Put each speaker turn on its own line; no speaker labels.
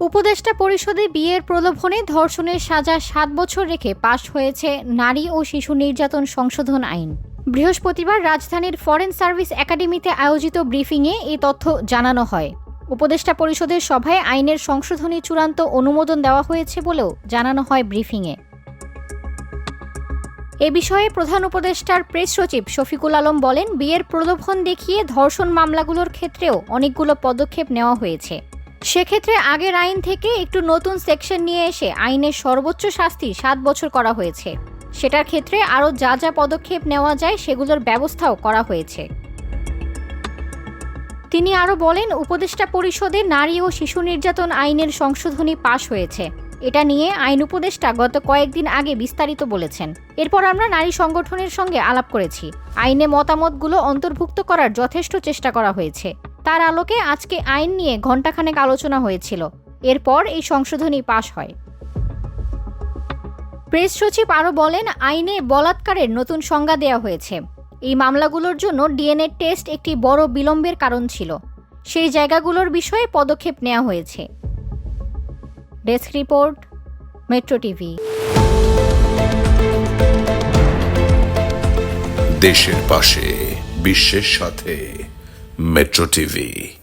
উপদেষ্টা পরিষদে বিয়ের প্রলোভনে ধর্ষণের সাজা সাত বছর রেখে পাশ হয়েছে নারী ও শিশু নির্যাতন সংশোধন আইন। বৃহস্পতিবার রাজধানীর ফরেন সার্ভিস একাডেমিতে আয়োজিত ব্রিফিংয়ে এই তথ্য জানানো হয়। উপদেষ্টা পরিষদের সভায় আইনের সংশোধনী চূড়ান্ত অনুমোদন দেওয়া হয়েছে বলেও জানানো হয় ব্রিফিংয়ে। এ বিষয়ে প্রধান উপদেষ্টার প্রেস সচিব শফিকুল আলম বলেন, বিয়ের প্রলোভন দেখিয়ে ধর্ষণ মামলাগুলোর ক্ষেত্রেও অনেকগুলো পদক্ষেপ নেওয়া হয়েছে। সেক্ষেত্রে আগের আইন থেকে একটু নতুন সেকশন নিয়ে এসে আইনের সর্বোচ্চ শাস্তি সাত বছর করা হয়েছে। সেটার ক্ষেত্রে আরও যা যা পদক্ষেপ নেওয়া যায় সেগুলোর ব্যবস্থাও করা হয়েছে। তিনি আরও বলেন, উপদেষ্টা পরিষদে নারী ও শিশু নির্যাতন আইনের সংশোধনী পাশ হয়েছে। এটা নিয়ে আইন উপদেষ্টা গত কয়েকদিন আগে বিস্তারিত বলেছেন। এরপর আমরা নারী সংগঠনের সঙ্গে আলাপ করেছি। আইনে মতামতগুলো অন্তর্ভুক্ত করার যথেষ্ট চেষ্টা করা হয়েছে। তার আলোকে আজকে আইন নিয়ে ঘণ্টাখানেক আলোচনা হয়েছিল। এরপর এই সংশোধনী পাশ হয়। প্রেস সচিব আরও বলেন, আইনে বলাৎকারের নতুন সংজ্ঞা দেওয়া হয়েছে। এই মামলাগুলোর জন্য ডিএনএ টেস্ট একটি বড় বিলম্বের কারণ ছিল। সেই জায়গাগুলোর বিষয়ে পদক্ষেপ নেওয়া হয়েছে। Desk report, metro TV.
দেশের পাশে, বিশ্বের সাথে। Metro TV